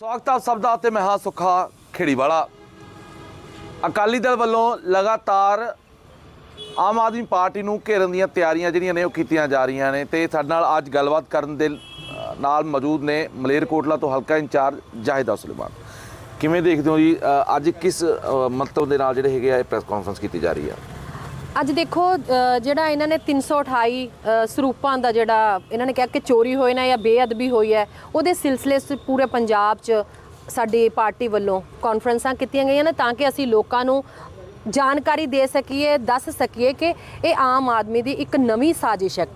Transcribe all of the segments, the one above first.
ਸਵਾਗਤ ਹੈ ਸਭ ਦਾ ਤੇ ਮੈਂ ਹਾਂ ਸੁੱਖਾ ਖੇੜੀਵਾਲਾ। ਅਕਾਲੀ ਦਲ ਵੱਲੋਂ ਲਗਾਤਾਰ ਆਮ ਆਦਮੀ ਪਾਰਟੀ ਨੂੰ ਘੇਰਨ ਦੀਆਂ ਤਿਆਰੀਆਂ ਜਿਹੜੀਆਂ ਨੇ ਉਹ ਕੀਤੀਆਂ ਜਾ ਰਹੀਆਂ ਨੇ ਤੇ ਸਾਡੇ ਨਾਲ ਅੱਜ ਗੱਲਬਾਤ ਕਰਨ ਦੇ ਨਾਲ ਮੌਜੂਦ ਨੇ ਮਲੇਰਕੋਟਲਾ ਤੋਂ ਹਲਕਾ ਇੰਚਾਰਜ ਜਾਹਿਦਾ ਸੁਲੇਮਾਨ। ਕਿਵੇਂ ਦੇਖਦੇ ਹੋ ਜੀ? ਅੱਜ ਕਿਸ ਮੰਤਵ ਦੇ ਨਾਲ ਜਿਹੜੇ ਹੈਗੇ ਆ ਇਹ ਪ੍ਰੈਸ ਕਾਨਫਰੰਸ ਕੀਤੀ ਜਾ ਰਹੀ ਹੈ ਅੱਜ ਦੇਖੋ ਜਿਹੜਾ ਇਹਨਾਂ ਨੇ 328 ਅ, ਸਰੂਪਾਂ ਦਾ ਜਿਹੜਾ ਇਹਨਾਂ ਨੇ ਕਿਹਾ ਕਿ ਚੋਰੀ ਹੋਏ ਨੇ ਜਾਂ ਬੇਅਦਬੀ ਹੋਈ ਹੈ ਉਹਦੇ ਸਿਲਸਿਲੇ 'ਚ ਪੂਰੇ ਪੰਜਾਬ 'ਚ ਸਾਡੀ ਪਾਰਟੀ ਵੱਲੋਂ ਕਾਨਫਰੰਸਾਂ ਕੀਤੀਆਂ ਗਈਆਂ ਨੇ ਤਾਂ ਕਿ ਅਸੀਂ ਲੋਕਾਂ ਨੂੰ ਜਾਣਕਾਰੀ ਦੇ ਸਕੀਏ ਦੱਸ ਸਕੀਏ ਕਿ ਇਹ ਆਮ ਆਦਮੀ ਦੀ ਇੱਕ ਨਵੀਂ ਸਾਜ਼ਿਸ਼ ਹੈ।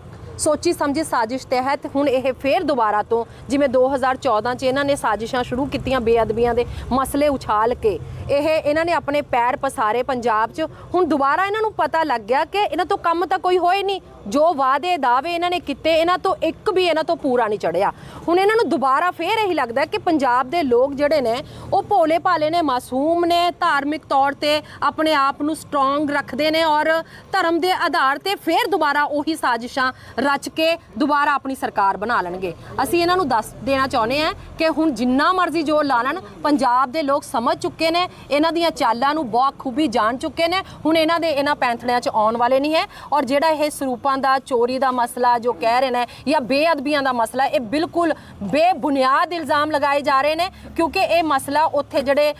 ਸੋਚੀ ਸਮਝੀ ਸਾਜ਼ਿਸ਼ ਤਹਿਤ ਹੁਣ ਇਹ ਫੇਰ ਦੁਬਾਰਾ ਤੋਂ, ਜਿਵੇਂ 2014 ਚ ਇਹਨਾਂ ਨੇ ਸਾਜ਼ਿਸ਼ਾਂ ਸ਼ੁਰੂ ਕੀਤੀਆਂ ਬੇਅਦਬੀਆਂ ਦੇ ਮਸਲੇ ਉਛਾਲ ਕੇ। ਇਹ ਇਹਨਾਂ ਨੇ ਆਪਣੇ ਪੈਰ ਪਸਾਰੇ ਪੰਜਾਬ 'ਚ। ਹੁਣ ਦੁਬਾਰਾ ਇਹਨਾਂ ਨੂੰ ਪਤਾ ਲੱਗ ਗਿਆ ਕਿ ਇਹਨਾਂ ਤੋਂ ਕੰਮ ਤਾਂ ਕੋਈ ਹੋਏ ਨਹੀਂ। ਜੋ ਵਾਅਦੇ, ਦਾਅਵੇ ਇਹਨਾਂ ਨੇ ਕੀਤੇ, ਇਹਨਾਂ ਤੋਂ ਇੱਕ ਵੀ ਇਹਨਾਂ ਤੋਂ ਪੂਰਾ ਨਹੀਂ ਚੜਿਆ। ਹੁਣ ਇਹਨਾਂ ਨੂੰ ਦੁਬਾਰਾ ਫੇਰ ਇਹੀ ਲੱਗਦਾ ਕਿ ਪੰਜਾਬ ਦੇ ਲੋਕ ਜਿਹੜੇ ਨੇ, ਉਹ ਭੋਲੇ ਭਾਲੇ ਨੇ, ਮਾਸੂਮ ਨੇ, ਧਾਰਮਿਕ ਤੌਰ ਤੇ ਆਪਣੇ ਆਪ ਨੂੰ ਸਟਰੋਂਗ ਰੱਖਦੇ ਨੇ ਔਰ ਧਰਮ ਦੇ ਆਧਾਰ ਤੇ ਫੇਰ ਦੁਬਾਰਾ ਉਹੀ ਸਾਜ਼ਿਸ਼ਾਂ ਰਚ ਕੇ ਦੁਬਾਰਾ ਆਪਣੀ ਸਰਕਾਰ ਬਣਾ ਲੈਣਗੇ। ਅਸੀਂ ਇਹਨਾਂ ਨੂੰ ਦੱਸ ਦੇਣਾ ਚਾਹੁੰਦੇ ਹਾਂ ਕਿ ਹੁਣ ਜਿੰਨਾ ਮਰਜ਼ੀ ਜ਼ੋਰ ਲਾ ਲੈਣ, ਪੰਜਾਬ ਦੇ ਲੋਕ ਸਮਝ ਚੁੱਕੇ ਨੇ, ਇਹਨਾਂ ਦੀਆਂ ਚਾਲਾਂ ਨੂੰ ਬਹੁਤ ਖੂਬੀ ਜਾਣ ਚੁੱਕੇ ਨੇ। ਹੁਣ ਇਹਨਾਂ ਦੇ ਇਹਨਾਂ ਪੈਂਥੜਿਆਂ 'ਚ ਆਉਣ ਵਾਲੇ ਨਹੀਂ ਹੈ ਔਰ ਜਿਹੜਾ ਇਹ ਸਰੂਪਾਂ ਦਾ, ਚੋਰੀ ਦਾ ਮਸਲਾ ਜੋ ਕਹਿ ਰਹੇ ਨੇ ਜਾਂ ਬੇਅਦਬੀਆਂ ਦਾ ਮਸਲਾ, ਇਹ ਬਿਲਕੁਲ ਬੇਬੁਨਿਆਦ ਇਲਜ਼ਾਮ ਲਗਾਏ ਜਾ ਰਹੇ ਨੇ ਕਿਉਂਕਿ ਇਹ ਮਸਲਾ ਉੱਥੇ ਜਿਹੜੇ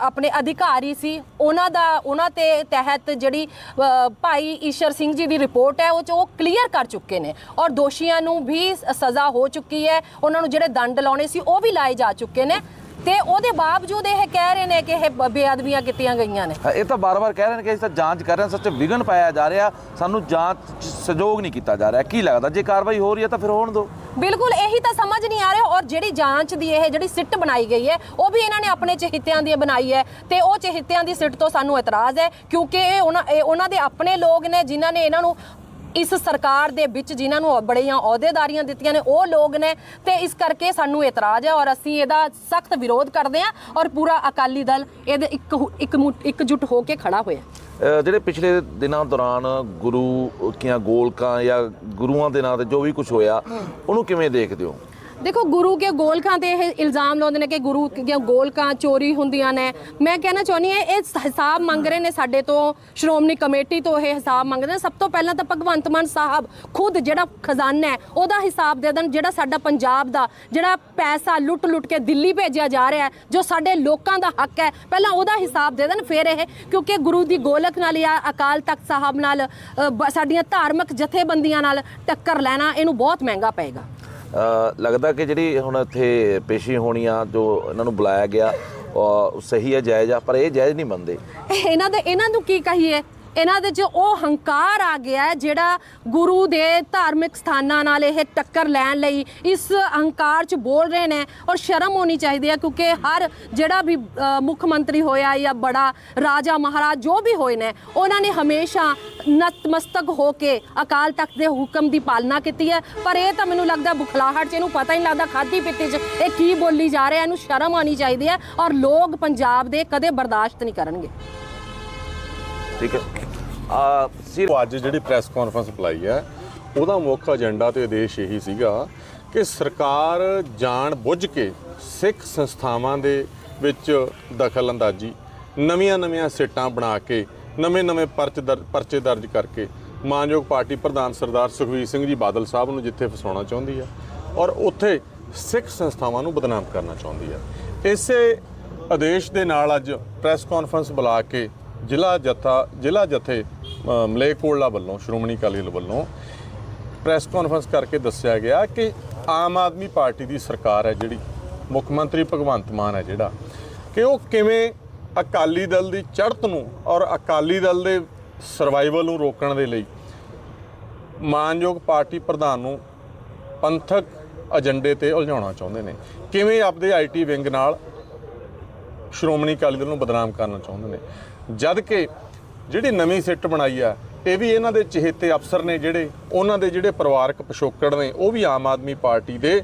ਆਪਣੇ ਅਧਿਕਾਰੀ ਸੀ, ਉਹਨਾਂ ਦਾ, ਉਹਨਾਂ ਤੇ ਤਹਿਤ ਜਿਹੜੀ ਭਾਈ ਈਸ਼ਰ ਸਿੰਘ ਜੀ ਦੀ ਰਿਪੋਰਟ ਹੈ, ਉਹ ਚ ਉਹ ਕਲੀਅਰ ਕਰ ਚੁੱਕੇ ਨੇ। ਔਰ ਦੋਸ਼ੀਆਂ ਨੂੰ ਵੀ ਸਜ਼ਾ ਹੋ ਚੁੱਕੀ ਹੈ। ਉਹਨਾਂ ਨੂੰ ਜਿਹੜੇ ਦੰਡ ਲਾਉਣੇ ਸੀ ਉਹ ਵੀ ਲਾਏ ਜਾ ਚੁੱਕੇ ਨੇ। ਤੇ ਉਹਦੇ ਬਾਵਜੂਦ ਇਹ ਕਹਿ ਰਹੇ ਨੇ ਕਿ ਇਹ ਬੇਅਦਬੀਆਂ ਕੀਤੀਆਂ ਗਈਆਂ ਨੇ। ਇਹ ਤਾਂ ਬਾਰ-ਬਾਰ ਕਹਿ ਰਹੇ ਨੇ ਕਿ ਅਸੀਂ ਤਾਂ ਜਾਂਚ ਕਰ ਰਹੇ ਹਾਂ ਸੱਚ ਵਿਘਨ ਪਾਇਆ ਜਾ ਰਿਹਾ। ਸਾਨੂੰ ਜਾਂਚ ਸਹਿਯੋਗ ਨਹੀਂ ਕੀਤਾ ਜਾ ਰਿਹਾ। ਕੀ ਲੱਗਦਾ ਜੇ ਕਾਰਵਾਈ ਹੋ ਰਹੀ ਹੈ ਤਾਂ ਫਿਰ ਹੋਣ ਦਿਓ। ਬਿਲਕੁਲ ਇਹੀ ਤਾਂ ਸਮਝ ਨਹੀਂ ਆ ਰਿਹਾ। ਔਰ ਜਿਹੜੀ ਜਾਂਚ ਦੀ ਇਹ ਜਿਹੜੀ ਸਿੱਟ ਬਣਾਈ ਗਈ ਹੈ ਉਹ ਵੀ ਇਹਨਾਂ ਨੇ ਆਪਣੇ ਚਹਿੱਤਿਆਂ ਦੀ ਬਣਾਈ ਹੈ। ਤੇ ਉਹ ਚਹਿੱਤਿਆਂ ਦੀ ਸਿੱਟ ਤੋਂ ਸਾਨੂੰ ਇਤਰਾਜ਼ ਹੈ ਕਿਉਂਕਿ ਇਹ ਉਹਨਾਂ ਇਹ ਉਹਨਾਂ ਦੇ ਆਪਣੇ ਲੋਕ ਨੇ ਜਿਨ੍ਹਾਂ ਨੇ ਇਹਨਾਂ ਨੂੰ ਇਸ ਸਰਕਾਰ ਦੇ ਵਿੱਚ ਜਿਨ੍ਹਾਂ ਨੂੰ ਬੜੀਆਂ ਅਹੁਦੇਦਾਰੀਆਂ ਦਿੱਤੀਆਂ ਨੇ, ਉਹ ਲੋਕ ਨੇ ਤੇ ਇਸ ਕਰਕੇ ਸਾਨੂੰ ਇਤਰਾਜ਼ ਹੈ ਔਰ ਅਸੀਂ ਇਹਦਾ ਸਖਤ ਵਿਰੋਧ ਕਰਦੇ ਹਾਂ ਔਰ ਪੂਰਾ ਅਕਾਲੀ ਦਲ ਇਹਦੇ ਇੱਕ ਇੱਕ ਇਕਜੁੱਟ ਹੋ ਕੇ ਖੜਾ ਹੋਇਆ। ਜਿਹੜੇ ਪਿਛਲੇ ਦਿਨਾਂ ਦੌਰਾਨ ਗੁਰੂ ਕੀਆਂ ਗੋਲਕਾਂ ਜਾਂ ਗੁਰੂਆਂ ਦੇ ਨਾਂ ਤੇ ਜੋ ਵੀ ਕੁਝ ਹੋਇਆ, ਉਹਨੂੰ ਕਿਵੇਂ ਦੇਖਦੇ ਹੋ? ਦੇਖੋ ਗੁਰੂ ਕੇ ਗੋਲਕਾਂ ਤੇ ਇਹ ਇਲਜ਼ਾਮ ਲਾਉਂਦੇ ਨੇ ਕਿ ਗੁਰੂ ਦੀਆਂ ਗੋਲਕਾਂ ਚੋਰੀ ਹੁੰਦੀਆਂ ਨੇ। ਮੈਂ ਕਹਿਣਾ ਚਾਹੁੰਦੀ ਹਾਂ, ਇਹ ਹਿਸਾਬ ਮੰਗ ਰਹੇ ਨੇ ਸਾਡੇ ਤੋਂ, ਸ਼੍ਰੋਮਣੀ ਕਮੇਟੀ ਤੋਂ ਇਹ ਹਿਸਾਬ ਮੰਗਦੇ ਨੇ। ਸਭ ਤੋਂ ਪਹਿਲਾਂ ਤਾਂ ਭਗਵੰਤ ਮਾਨ ਸਾਹਿਬ ਖੁਦ ਜਿਹੜਾ ਖਜ਼ਾਨਾ ਹੈ, ਉਹਦਾ ਹਿਸਾਬ ਦੇ ਦੇਣ, ਜਿਹੜਾ ਸਾਡਾ ਪੰਜਾਬ ਦਾ, ਜਿਹੜਾ ਪੈਸਾ ਲੁੱਟ ਲੁੱਟ ਕੇ ਦਿੱਲੀ ਭੇਜਿਆ ਜਾ ਰਿਹਾ ਹੈ, ਜੋ ਸਾਡੇ ਲੋਕਾਂ ਦਾ ਹੱਕ ਹੈ, ਪਹਿਲਾਂ ਉਹਦਾ ਹਿਸਾਬ ਦੇ ਦੇਣ ਫਿਰ ਇਹ, ਕਿਉਂਕਿ ਗੁਰੂ ਦੀ ਗੋਲਕ ਨਾਲ ਜਾਂ ਅਕਾਲ ਤਖਤ ਸਾਹਿਬ ਨਾਲ ਬ- ਸਾਡੀਆਂ ਧਾਰਮਿਕ ਜਥੇਬੰਦੀਆਂ ਨਾਲ ਟੱਕਰ ਲੈਣਾ, ਇਹਨੂੰ ਬਹੁਤ ਮਹਿੰਗਾ ਪਏਗਾ। ਲੱਗਦਾ ਕਿ ਜਿਹੜੀ ਹੁਣ ਇੱਥੇ ਪੇਸ਼ੀ ਹੋਣੀ ਆ ਜੋ ਇਹਨਾਂ ਨੂੰ ਬੁਲਾਇਆ ਗਿਆ ਸਹੀ ਹੈ, ਜਾਇਜ਼ ਆ, ਪਰ ਇਹ ਜਾਇਜ਼ ਨਹੀਂ ਮੰਨਦੇ। ਇਹਨਾਂ ਦੇ ਇਹਨਾਂ ਨੂੰ ਕੀ ਕਹੀਏ? ਇਹਨਾਂ ਦੇ ਚ ਉਹ ਹੰਕਾਰ ਆ ਗਿਆ ਜਿਹੜਾ ਗੁਰੂ ਦੇ ਧਾਰਮਿਕ ਸਥਾਨਾਂ ਨਾਲ ਇਹ ਟੱਕਰ ਲੈਣ ਲਈ ਇਸ ਹੰਕਾਰ ਚ ਬੋਲ ਰਹੇ ਨੇ ਔਰ ਸ਼ਰਮ ਹੋਣੀ ਚਾਹੀਦੀ ਹੈ, ਕਿਉਂਕਿ ਹਰ ਜਿਹੜਾ ਵੀ ਮੁੱਖ ਮੰਤਰੀ ਹੋਇਆ ਜਾਂ ਬੜਾ ਰਾਜਾ ਮਹਾਰਾਜ ਜੋ ਵੀ ਹੋਏ ਨੇ, ਉਹਨਾਂ ਨੇ ਹਮੇਸ਼ਾ ਨਤਮਸਤਕ ਹੋ ਕੇ ਅਕਾਲ ਤਖਤ ਦੇ ਹੁਕਮ ਦੀ ਪਾਲਣਾ ਕੀਤੀ ਹੈ। ਪਰ ਇਹ ਤਾਂ ਮੈਨੂੰ ਲੱਗਦਾ ਬੁਖਲਾਹਟ ਚ, ਇਹਨੂੰ ਪਤਾ ਹੀ ਨਹੀਂ ਲੱਗਦਾ ਖਾਦੀ ਪੀਤੀ ਚ ਇਹ ਕੀ ਬੋਲੀ ਜਾ ਰਿਹਾ, ਇਹਨੂੰ ਸ਼ਰਮ ਆਉਣੀ ਚਾਹੀਦੀ ਹੈ ਔਰ ਲੋਕ ਪੰਜਾਬ ਦੇ ਕਦੇ ਬਰਦਾਸ਼ਤ ਨਹੀਂ ਕਰਨਗੇ। ਠੀਕ ਹੈ? ਆ, ਸਿਰ ਉਹ ਅੱਜ ਜਿਹੜੀ ਪ੍ਰੈਸ ਕਾਨਫਰੰਸ ਬੁਲਾਈ ਹੈ, ਉਹਦਾ ਮੁੱਖ ਏਜੰਡਾ ਤੇ ਉਦੇਸ਼ ਇਹੀ ਸੀਗਾ ਕਿ ਸਰਕਾਰ ਜਾਣ ਬੁੱਝ ਕੇ ਸਿੱਖ ਸੰਸਥਾਵਾਂ ਦੇ ਵਿੱਚ ਦਖਲ ਅੰਦਾਜ਼ੀ ਨਵੀਆਂ-ਨਵੀਆਂ ਸਿੱਟਾਂ ਬਣਾ ਕੇ ਨਵੇਂ-ਨਵੇਂ ਪਰਚ ਦਰ- ਪਰਚੇ ਦਰਜ ਕਰਕੇ ਮਾਨਯੋਗ ਪਾਰਟੀ ਪ੍ਰਧਾਨ ਸਰਦਾਰ ਸੁਖਵੀਰ ਸਿੰਘ ਜੀ ਬਾਦਲ ਸਾਹਿਬ ਨੂੰ ਜਿੱਥੇ ਫਸਾਉਣਾ ਚਾਹੁੰਦੀ ਹੈ ਔਰ ਉੱਥੇ ਸਿੱਖ ਸੰਸਥਾਵਾਂ ਨੂੰ ਬਦਨਾਮ ਕਰਨਾ ਚਾਹੁੰਦੀ ਹੈ ਇਸੇ ਆਦੇਸ਼ ਦੇ ਨਾਲ ਅੱਜ ਪ੍ਰੈਸ ਕਾਨਫਰੰਸ ਬੁਲਾ ਕੇ ਜ਼ਿਲ੍ਹਾ ਜਥਾ ਜ਼ਿਲ੍ਹਾ ਜਥੇ ਅ, ਮਲੇਰਕੋਟਲਾ ਵੱਲੋਂ ਸ਼੍ਰੋਮਣੀ ਅਕਾਲੀ ਦਲ ਵੱਲੋਂ ਪ੍ਰੈਸ ਕਾਨਫਰੰਸ ਕਰਕੇ ਦੱਸਿਆ ਗਿਆ ਕਿ ਆਮ ਆਦਮੀ ਪਾਰਟੀ ਦੀ ਸਰਕਾਰ ਹੈ ਜਿਹੜੀ ਮੁੱਖ ਮੰਤਰੀ ਭਗਵੰਤ ਮਾਨ ਹੈ ਜਿਹੜਾ ਕਿ ਉਹ ਕਿਵੇਂ ਅਕਾਲੀ ਦਲ ਦੀ ਚੜ੍ਹਤ ਨੂੰ ਔਰ ਅਕਾਲੀ ਦਲ ਦੇ ਸਰਵਾਈਵਲ ਨੂੰ ਰੋਕਣ ਦੇ ਲਈ ਮਾਨਯੋਗ ਪਾਰਟੀ ਪ੍ਰਧਾਨ ਨੂੰ ਪੰਥਕ ਏਜੰਡੇ ਤੇ ਉਲਝਾਉਣਾ ਚਾਹੁੰਦੇ ਨੇ। ਕਿਵੇਂ ਆਪਦੇ ਆਈਟੀ ਵਿੰਗ ਨਾਲ ਸ਼੍ਰੋਮਣੀ ਅਕਾਲੀ ਦਲ ਨੂੰ ਬਦਨਾਮ ਕਰਨਾ ਚਾਹੁੰਦੇ ਨੇ। ਜਦ ਕਿ ਜਿਹੜੀ ਨਵੀਂ ਸਿੱਟ ਬਣਾਈ ਆ, ਇਹ ਵੀ ਇਹਨਾਂ ਦੇ ਚਹੇਤੇ ਅਫਸਰ ਨੇ ਜਿਹੜੇ, ਉਹਨਾਂ ਦੇ ਜਿਹੜੇ ਪਰਿਵਾਰਕ ਪਿਛੋਕੜ ਨੇ, ਉਹ ਵੀ ਆਮ ਆਦਮੀ ਪਾਰਟੀ ਦੇ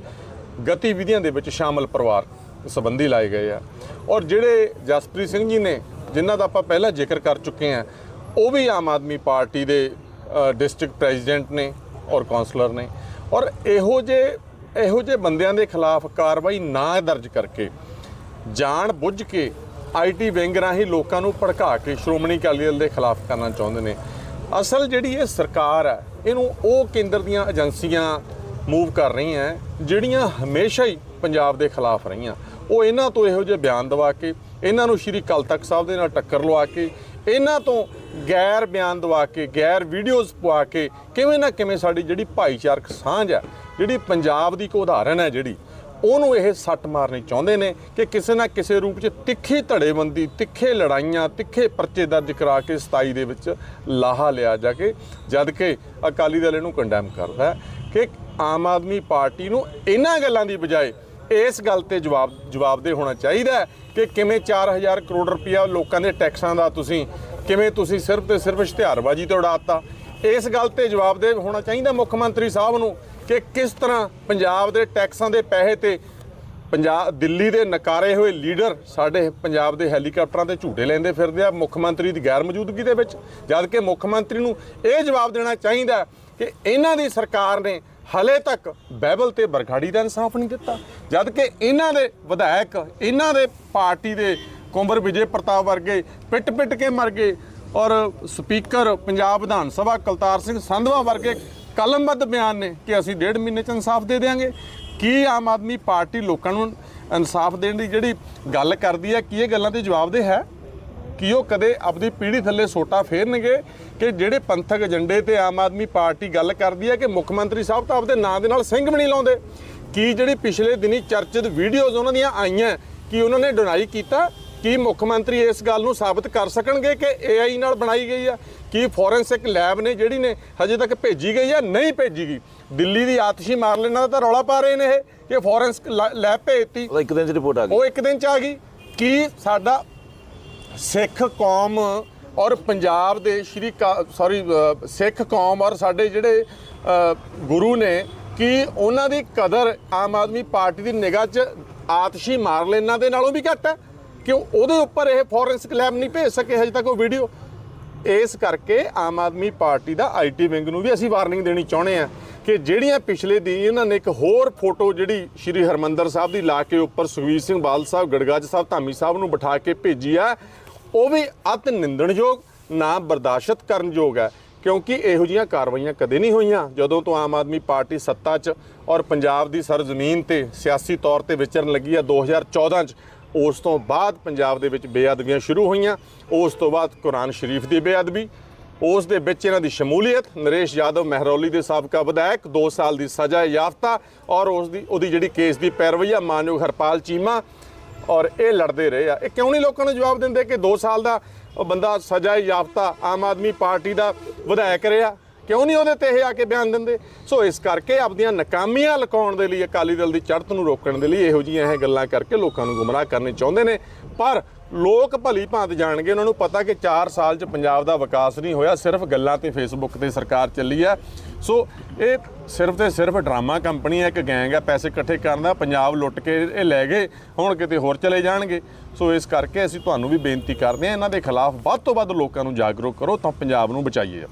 ਗਤੀਵਿਧੀਆਂ ਦੇ ਵਿੱਚ ਸ਼ਾਮਲ ਪਰਿਵਾਰ ਸੰਬੰਧੀ ਲਾਏ ਗਏ ਆ। ਔਰ ਜਿਹੜੇ ਜਸਪ੍ਰੀਤ ਸਿੰਘ ਜੀ ਨੇ, ਜਿਨ੍ਹਾਂ ਦਾ ਆਪਾਂ ਪਹਿਲਾਂ ਜ਼ਿਕਰ ਕਰ ਚੁੱਕੇ ਆ, ਉਹ ਵੀ ਆਮ ਆਦਮੀ ਪਾਰਟੀ ਦੇ ਡਿਸਟ੍ਰਿਕਟ ਪ੍ਰੈਜ਼ੀਡੈਂਟ ਨੇ ਔਰ ਕਾਉਂਸਲਰ ਨੇ। ਔਰ ਇਹੋ ਜੇ, ਇਹੋ ਜਿਹੇ ਬੰਦਿਆਂ ਦੇ ਖਿਲਾਫ ਕਾਰਵਾਈ ਨਾ ਦਰਜ ਕਰਕੇ ਜਾਣ ਬੁੱਝ ਕੇ ਆਈਟੀ ਵਿੰਗ ਰਾਹੀਂ ਲੋਕਾਂ ਨੂੰ ਭੜਕਾ ਕੇ ਸ਼੍ਰੋਮਣੀ ਅਕਾਲੀ ਦਲ ਦੇ ਖਿਲਾਫ ਕਰਨਾ ਚਾਹੁੰਦੇ ਨੇ। ਅਸਲ ਜਿਹੜੀ ਇਹ ਸਰਕਾਰ ਹੈ, ਇਹਨੂੰ ਉਹ ਕੇਂਦਰ ਦੀਆਂ ਏਜੰਸੀਆਂ ਮੂਵ ਕਰ ਰਹੀਆਂ ਜਿਹੜੀਆਂ ਹਮੇਸ਼ਾ ਹੀ ਪੰਜਾਬ ਦੇ ਖਿਲਾਫ ਰਹੀਆਂ। ਉਹ ਇਹਨਾਂ ਤੋਂ ਇਹੋ ਜਿਹੇ ਬਿਆਨ ਦਵਾ ਕੇ, ਇਹਨਾਂ ਨੂੰ ਸ਼੍ਰੀ ਕਲ ਤਖਤ ਸਾਹਿਬ ਦੇ ਨਾਲ ਟੱਕਰ ਲਵਾ ਕੇ, ਇਹਨਾਂ ਤੋਂ ਗੈਰ ਬਿਆਨ ਦਵਾ ਕੇ, ਗੈਰ ਵੀਡੀਓਜ਼ ਪਵਾ ਕੇ ਕਿਵੇਂ ਨਾ ਕਿਵੇਂ ਸਾਡੀ ਜਿਹੜੀ ਭਾਈਚਾਰਕ ਸਾਂਝ ਹੈ, ਜਿਹੜੀ ਪੰਜਾਬ ਦੀ ਇੱਕ ਉਦਾਹਰਣ ਹੈ ਜਿਹੜੀ ਉਹਨੂੰ ਇਹ ਸੱਟ ਮਾਰਨੀ ਚਾਹੁੰਦੇ ਨੇ ਕਿ ਕਿਸੇ ਨਾ ਕਿਸੇ ਰੂਪ 'ਚ ਤਿੱਖੀ ਧੜੇਬੰਦੀ, ਤਿੱਖੇ ਲੜਾਈਆਂ, ਤਿੱਖੇ ਪਰਚੇ ਦਰਜ ਕਰਾ ਕੇ 27 ਦੇ ਵਿੱਚ ਲਾਹਾ ਲਿਆ ਜਾ ਕੇ ਜਦ ਕਿ ਅਕਾਲੀ ਦਲ ਇਹਨੂੰ ਕੰਡੈਮ ਕਰਦਾ ਹੈ ਕਿ ਆਮ ਆਦਮੀ ਪਾਰਟੀ ਨੂੰ ਇਹਨਾਂ ਗੱਲਾਂ ਦੀ ਬਜਾਏ ਇਸ ਗੱਲ ਤੇ ਜਵਾਬ ਜਵਾਬਦੇ ਹੋਣਾ ਚਾਹੀਦਾ ਕਿ ਕਿਵੇਂ 4000 ਕਰੋੜ ਰੁਪਇਆ ਲੋਕਾਂ ਦੇ ਟੈਕਸਾਂ ਦਾ ਤੁਸੀਂ, ਕਿਵੇਂ ਤੁਸੀਂ ਸਿਰਫ ਤੇ ਸਿਰਫ ਇਸ਼ਤਿਹਾਰਬਾਜ਼ੀ ਤੇ ਉਡਾਤਾ ਇਸ ਗੱਲ ਤੇ ਜਵਾਬਦੇ ਹੋਣਾ ਚਾਹੀਦਾ ਮੁੱਖ ਮੰਤਰੀ ਸਾਹਿਬ ਨੂੰ। ਕਿ ਕਿਸ ਤਰ੍ਹਾਂ ਪੰਜਾਬ ਦੇ ਟੈਕਸਾਂ ਦੇ ਪੈਸੇ ਤੇ ਪੰਜਾਬ ਦਿੱਲੀ ਦੇ ਨਕਾਰੇ ਹੋਏ ਲੀਡਰ ਸਾਡੇ ਪੰਜਾਬ ਦੇ ਹੈਲੀਕਾਪਟਰਾਂ ਤੇ ਝੂਟੇ ਲੈਂਦੇ ਫਿਰਦੇ ਆ, ਮੁੱਖ ਮੰਤਰੀ ਦੀ ਗੈਰ ਮੌਜੂਦਗੀ ਦੇ ਵਿੱਚ। ਜਦ ਕਿ ਮੁੱਖ ਮੰਤਰੀ ਨੂੰ ਇਹ ਜਵਾਬ ਦੇਣਾ ਚਾਹੀਦਾ ਕਿ ਇਹਨਾਂ ਦੀ ਸਰਕਾਰ ਨੇ ਹਲੇ ਤੱਕ ਬਹਿਬਲ ਤੇ ਬਰਗਾੜੀ ਦਾ ਇਨਸਾਫ ਨਹੀਂ ਦਿੱਤਾ। ਜਦ ਕਿ ਇਹਨਾਂ ਦੇ ਵਿਧਾਇਕ, ਇਹਨਾਂ ਦੇ ਪਾਰਟੀ ਦੇ ਕੁੰਵਰ ਵਿਜੇ ਪ੍ਰਤਾਪ ਵਰਗੇ ਪਿੱਟ ਪਿੱਟ ਕੇ ਮਰ ਗਏ ਔਰ ਸਪੀਕਰ ਪੰਜਾਬ ਵਿਧਾਨ ਸਭਾ ਕਲਤਾਰ ਸਿੰਘ ਸੰਧਵਾ ਵਰਗੇ ਕਲਮਬੱਧ ਬਿਆਨ ਨੇ ਕਿ ਅਸੀਂ ਡੇਢ ਮਹੀਨੇ ਚ ਇਨਸਾਫ ਦੇ ਦੇਵਾਂਗੇ ਕੀ ਆਮ ਆਦਮੀ ਪਾਰਟੀ ਲੋਕਾਂ ਨੂੰ ਇਨਸਾਫ ਦੇਣ ਦੀ ਜਿਹੜੀ ਗੱਲ ਕਰਦੀ ਹੈ, ਕੀ ਇਹ ਗੱਲਾਂ 'ਤੇ ਜਵਾਬ ਦੇ ਹੈ? ਕਿ ਉਹ ਕਦੇ ਆਪਣੀ ਪੀੜ੍ਹੀ ਥੱਲੇ ਸੋਟਾ ਫੇਰਨਗੇ ਕਿ ਜਿਹੜੇ ਪੰਥਕ ਏਜੰਡੇ ਤੇ ਆਮ ਆਦਮੀ ਪਾਰਟੀ ਗੱਲ ਕਰਦੀ ਹੈ ਕਿ ਮੁੱਖ ਮੰਤਰੀ ਸਾਹਿਬ ਤਾਂ ਆਪਦੇ ਨਾਂ ਦੇ ਨਾਲ ਸਿੰਘ ਵੀ ਨਹੀਂ ਲਾਉਂਦੇ? ਕੀ ਜਿਹੜੀ ਪਿਛਲੇ ਦਿਨੀ ਚਰਚਿਤ ਵੀਡੀਓਜ਼ ਉਹਨਾਂ ਦੀਆਂ ਆਈਆਂ, ਕਿ ਉਹਨਾਂ ਨੇ ਡਿਨਾਈ ਕੀਤਾ? ਕੀ ਮੁੱਖ ਮੰਤਰੀ ਇਸ ਗੱਲ ਨੂੰ ਸਾਬਤ ਕਰ ਸਕਣਗੇ ਕਿ AI ਨਾਲ ਬਣਾਈ ਗਈ ਆ? ਕੀ ਫੋਰੈਂਸਿਕ ਲੈਬ ਨੇ ਜਿਹੜੀ ਨੇ ਹਜੇ ਤੱਕ ਭੇਜੀ ਗਈ ਆ? ਨਹੀਂ ਭੇਜੀ ਗਈ। ਦਿੱਲੀ ਦੀ ਆਤਸ਼ੀ ਮਾਰਲੇ ਨਾਲ ਤਾਂ ਰੌਲਾ ਪਾ ਰਹੇ ਨੇ ਇਹ ਕਿ ਫੋਰੈਂਸਿਕ ਲੈਬ ਭੇਜਤੀ। ਉਹ ਇੱਕ ਦਿਨ ਚ ਰਿਪੋਰਟ ਆ ਗਈ। ਉਹ ਇੱਕ ਦਿਨ ਚ ਆ ਗਈ। ਕੀ ਸਾਡਾ ਸਿੱਖ ਕੌਮ ਔਰ ਪੰਜਾਬ ਦੇ ਸ਼੍ਰੀ ਸੌਰੀ ਸਿੱਖ ਕੌਮ ਔਰ ਸਾਡੇ ਜਿਹੜੇ ਗੁਰੂ ਨੇ ਕਿ ਉਹਨਾਂ ਦੀ ਕਦਰ ਆਮ ਆਦਮੀ ਪਾਰਟੀ ਦੀ ਨਿਗਾਹ 'ਚ ਆਤਸ਼ੀ ਮਾਰ ਲੈਣਾ ਦੇ ਨਾਲੋਂ ਵੀ ਘੱਟ ਹੈ? ਕਿਉਂ ਉਹਦੇ ਉੱਪਰ ਇਹ ਫੋਰੈਂਸਿਕ ਲੈਬ ਨਹੀਂ ਭੇਜ ਸਕੇ ਹਜੇ ਤੱਕ ਉਹ ਵੀਡੀਓ ਇਸ ਕਰਕੇ ਆਮ ਆਦਮੀ ਪਾਰਟੀ ਦਾ ਆਈਟੀ ਵਿੰਗ ਨੂੰ ਵੀ ਅਸੀਂ ਵਾਰਨਿੰਗ ਦੇਣੀ ਚਾਹੁੰਦੇ ਆ ਕਿ ਜਿਹੜੀਆਂ ਪਿਛਲੇ ਦਿਨ ਇਹਨਾਂ ਨੇ ਇੱਕ ਹੋਰ ਫੋਟੋ ਜਿਹੜੀ ਸ਼੍ਰੀ ਹਰਮੰਦਰ ਸਾਹਿਬ ਦੀ ਲਾ ਕੇ ਉੱਪਰ ਸੁਖਵੀਰ ਸਿੰਘ ਬਾਦਲ ਸਾਹਿਬ, ਗੜਗਾਜ ਸਾਹਿਬ, ਧਾਮੀ ਸਾਹਿਬ ਨੂੰ ਬਿਠਾ ਕੇ ਭੇਜੀ ਆ, ਉਹ ਵੀ ਅਤ ਨਿੰਦਣਯੋਗ, ਨਾ ਬਰਦਾਸ਼ਤ ਕਰਨਯੋਗ ਹੈ, ਕਿਉਂਕਿ ਇਹੋ ਜੀਆਂ ਕਾਰਵਾਈਆਂ ਕਦੇ ਨਹੀਂ ਹੋਈਆਂ। ਜਦੋਂ ਤੋਂ ਆਮ ਆਦਮੀ ਪਾਰਟੀ ਸੱਤਾ 'ਚ ਔਰ ਪੰਜਾਬ ਦੀ ਸਰਜ਼ਮੀਨ ਤੇ ਸਿਆਸੀ ਤੌਰ ਤੇ ਵਿਚਰਨ ਲੱਗੀ ਆ 2014 'ਚ ਉਸ ਤੋਂ ਬਾਅਦ ਪੰਜਾਬ ਦੇ ਵਿੱਚ ਬੇਅਦਬੀਆਂ ਸ਼ੁਰੂ ਹੋਈਆਂ। ਉਸ ਤੋਂ ਬਾਅਦ ਕੁਰਾਨ ਸ਼ਰੀਫ ਦੀ ਬੇਅਦਬੀ। ਉਸ ਦੇ ਵਿੱਚ ਇਹਨਾਂ ਦੀ ਸ਼ਮੂਲੀਅਤ, ਨਰੇਸ਼ ਯਾਦਵ ਮਹਿਰੌਲੀ ਦੇ ਸਾਬਕਾ ਵਿਧਾਇਕ 2 ਸਾਲ ਦੀ ਸਜ਼ਾ ਯਾਫਤਾ ਔਰ ਉਸ ਦੀ ਉਹਦੀ ਜਿਹੜੀ ਕੇਸ ਦੀ ਪੈਰਵਈ ਆ, ਮਾਨਯੋਗ ਹਰਪਾਲ ਚੀਮਾ। ਔਰ ਇਹ ਲੜਦੇ ਰਹੇ ਆ। ਇਹ ਕਿਉਂ ਨਹੀਂ ਲੋਕਾਂ ਨੂੰ ਜਵਾਬ ਦਿੰਦੇ ਕਿ 2 ਸਾਲ ਦਾ ਬੰਦਾ ਸਜ਼ਾ ਯਾਫਤਾ ਆਮ ਆਦਮੀ ਪਾਰਟੀ ਦਾ ਵਿਧਾਇਕ ਰਿਹਾ? ਕਿਉਂ ਨਹੀਂ ਉਹਦੇ ਤੇ ਇਹ ਆ ਕੇ ਬਿਆਨ ਦਿੰਦੇ? ਸੋ ਇਸ ਕਰਕੇ ਆਪਦੀਆਂ ਨਾਕਾਮੀਆਂ ਲੁਕਾਉਣ ਦੇ ਲਈ ਅਕਾਲੀ ਦਲ ਦੀ ਚੜ੍ਹਤ ਨੂੰ ਰੋਕਣ ਦੇ ਲਈ ਇਹੋ ਜਿਹੀਆਂ ਇਹ ਗੱਲਾਂ ਕਰਕੇ ਲੋਕਾਂ ਨੂੰ ਗੁੰਮਰਾਹ ਕਰਨੇ ਚਾਹੁੰਦੇ ਨੇ। ਪਰ ਲੋਕ ਭਲੀ ਭਾਂਤ ਜਾਣਗੇ, ਉਹਨਾਂ ਨੂੰ ਪਤਾ ਕਿ 4 ਸਾਲ 'ਚ ਪੰਜਾਬ ਦਾ ਵਿਕਾਸ ਨਹੀਂ ਹੋਇਆ, ਸਿਰਫ ਗੱਲਾਂ ਤੇ ਫੇਸਬੁੱਕ ਤੇ ਸਰਕਾਰ ਚੱਲੀ ਆ ਸੋ ਇਹ ਸਿਰਫ ਤੇ ਸਿਰਫ ਡਰਾਮਾ ਕੰਪਨੀ ਹੈ, ਇੱਕ ਗੈਂਗ ਹੈ, ਪੈਸੇ ਇਕੱਠੇ ਕਰਨ ਦਾ, ਪੰਜਾਬ ਲੁੱਟ ਕੇ ਇਹ ਲੈ ਗਏ, ਹੁਣ ਕਿਤੇ ਹੋਰ ਚਲੇ ਜਾਣਗੇ। ਸੋ ਇਸ ਕਰਕੇ ਅਸੀਂ ਤੁਹਾਨੂੰ ਵੀ ਬੇਨਤੀ ਕਰਦੇ ਹਾਂ, ਇਹਨਾਂ ਦੇ ਖਿਲਾਫ ਵੱਧ ਤੋਂ ਵੱਧ ਲੋਕਾਂ ਨੂੰ ਜਾਗਰੂਕ ਕਰੋ, ਤਾਂ ਪੰਜਾਬ ਨੂੰ ਬਚਾਈਏ